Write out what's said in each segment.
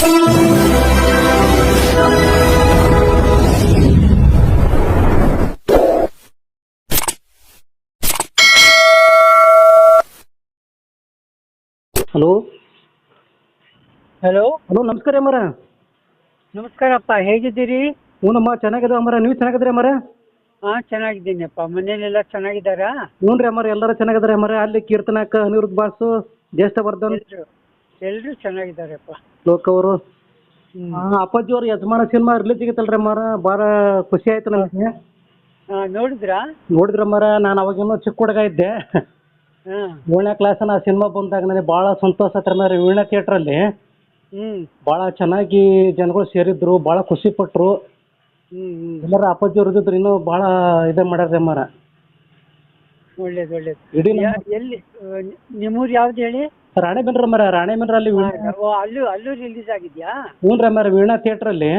Hello. Hello. Hello ನಮಸ್ಕಾರ ಅಮ್ಮರ. ನಮಸ್ಕಾರಪ್ಪ ಹೇಗಿದ್ದೀರಿ? ಹ್ಞೂನಮ್ಮ ಚೆನ್ನಾಗಿದೆ ಅಮ್ಮರ. ನೀವು ಚೆನ್ನಾಗಿದ್ರೆ ಅಮ್ಮರ? ಹಾಂ ಚೆನ್ನಾಗಿದ್ದೀನಪ್ಪ. ಮನೇಲೆಲ್ಲ ಚೆನ್ನಾಗಿದ್ದಾರಾ? ಹ್ಞೂ ರೀ ಅಮ್ಮರ ಎಲ್ಲರೂ ಚೆನ್ನಾಗಿದ್ದಾರೆ ಅಮ್ಮರ. ಅಲ್ಲಿ ಕೀರ್ತನಾಕ ಅನಿರುದ್ಧ ಬಾಸು ಜ್ಯೇಷ್ಠವರ್ಧನ್. ಎಲ್ಲರೂ ಚೆನ್ನಾಗಿದ್ದಾರಪ್ಪ. ಲೋಕ್ ಅವರು? ಅಪ್ಪಾಜಿ ಅವ್ರ ಯಜಮಾನ ಸಿನಿಮಾ ರಿಲೀಸ್ ಆಗಿತ್ತಲ್ರಿ ಮಾರ? ಭಾಳ ಖುಷಿ ಆಯ್ತು ನನಗೆ ನೋಡಿದ್ರ? ನೋಡಿದ್ರಾ ಮಾರ? ನಾನ್ ಅವಾಗಿನ್ನೂ ಚಿಕ್ಕ ಹುಡುಗ ಇದ್ದೆ. ಹಾಂ. ಏಳನೇ ಕ್ಲಾಸ್ ಆ ಸಿನಿಮಾ ಬಂದಾಗ ನನಗೆ ಬಹಳ ಸಂತೋಷ ಆತ್ರ ಮಾರ ವೀಣಾ ಥಿಯೇಟ್ರಲ್ಲಿ ಹ್ಮ್. ಬಹಳ ಚೆನ್ನಾಗಿ ಜನಗಳು ಸೇರಿದ್ರು ಬಹಳ ಖುಷಿ ಪಟ್ರು. ಹ್ಮ್ ಎಲ್ಲರ ಅಪ್ಪಾಜಿ ಅವ್ರ ಇದ್ದಿದ್ರು ಇನ್ನೂ ಬಹಳ ಇದ ಮಾಡ್ಯಾರ್ರಿ ಮಾರ. ಒಳ್ಳೇದು ಒಳ್ಳೇದು. ಇಡೀ ನಮ್ಮ ಯಾ- ಎಲ್ಲಿ ಆ, ನಿಮ್ಮೂರು ಯಾವ್ದು ಹೇಳಿ? ರಾಣೆಬೆನ್ನೂರು ಅಮ್ಮರ ರಾಣೆಬೆನ್ನೂರಲ್ಲಿ ಅಲ್ಲಿ ಓ ಅಲ್ಲೂ ಅಲ್ಲೂ ರಿಲೀಸ್ ಆಗಿದ್ಯಾ? ಹ್ಞೂ ಮರ ವೀಣಾ ಥಿಯೇಟರ್ ಅಲ್ಲಿ.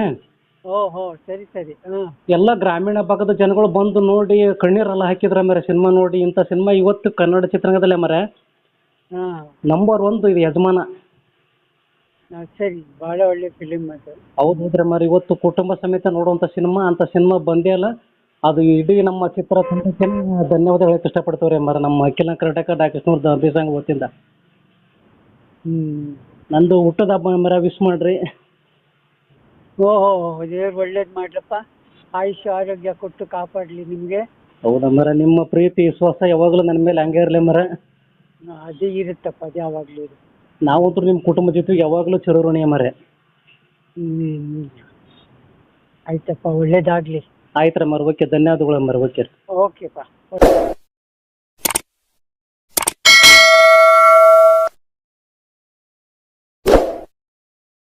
ಓಹೋ ಸರಿ ಸರಿ ಎಲ್ಲಾ ಎಲ್ಲ ಗ್ರಾಮೀಣ ಭಾಗದ ಜನಗಳು ಬಂದು ನೋಡಿ ಕಣ್ಣೀರೆಲ್ಲ ಹಾಕಿದ್ರ ಮರ ಸಿನಿಮಾ ನೋಡಿ ಇಂತ ಸಿನಿಮಾ ಇವತ್ತು ಕನ್ನಡ ಚಿತ್ರರಂಗದಲ್ಲೇ ಮರ. ಹಾಂ. ನಂಬರ್ ಒಂದು ಇದು ಯಜಮಾನ. ಸರಿ ಭಾಳ ಒಳ್ಳೆ ಫಿಲಿಮ್ ಅದು. ಹೌದು ಹೌದ್ರಿ ಮರ ಇವತ್ತು ಕುಟುಂಬ ಸಮೇತ ನೋಡುವಂತ ಸಿನಿಮಾ ಅಂತ ಸಿನಿಮಾ ಬಂದೇ ಅಲ್ಲ. ಅದು ಇಡೀ ನಮ್ಮ ಚಿತ್ರ ಧನ್ಯವಾದ ಹೇಳಕ್ ಇಷ್ಟಪಡ್ತೇವ್ರಿ ಮರ ನಮ್ಮ ಅಖಿಲ ಕರ್ನಾಟಕ ಡಾಕ್ಟರ್ ಕೃಷ್ಣಮೂರ್ತಿ ಅಭಿಸಂಗ ವತಿಯಿಂದ. ಹ್ಞೂ ನಂದು ಹುಟ್ಟದ ಹಬ್ಬ ಮರ ವಿಶ್ ಮಾಡ್ರಿ. ಓಹೋ ದೇವ್ರು ಒಳ್ಳೇದು ಮಾಡ್ಲಪ್ಪ ಆಯುಷ್ಯ ಆರೋಗ್ಯ ಕೊಟ್ಟು ಕಾಪಾಡ್ಲಿ ನಿಮಗೆ. ಹೌದಾ ಮರ ನಿಮ್ಮ ಪ್ರೀತಿ ವಿಶ್ವಾಸ ಯಾವಾಗಲೂ ನನ್ನ ಮೇಲೆ ಹಂಗೆ ಇರಲಿ ಮರ. ಅದೇ ಇರುತ್ತಪ್ಪ ಅದು ಯಾವಾಗಲೂ ಇರುತ್ತೆ. ನಾವಂತೂ ನಿಮ್ಮ ಕುಟುಂಬ ಜೊತೆ ಯಾವಾಗಲೂ ಚಿರಋಣಿಯ ಮರೆ. ಹ್ಮ್. ಆಯ್ತಪ್ಪ ಒಳ್ಳೇದಾಗ್ಲಿ. ಆಯ್ತು ರೀ ಮರ ಓಕೆ ಧನ್ಯವಾದಗಳು ಮರ ಓಕೆ. ಓಕೆಪ್ಪ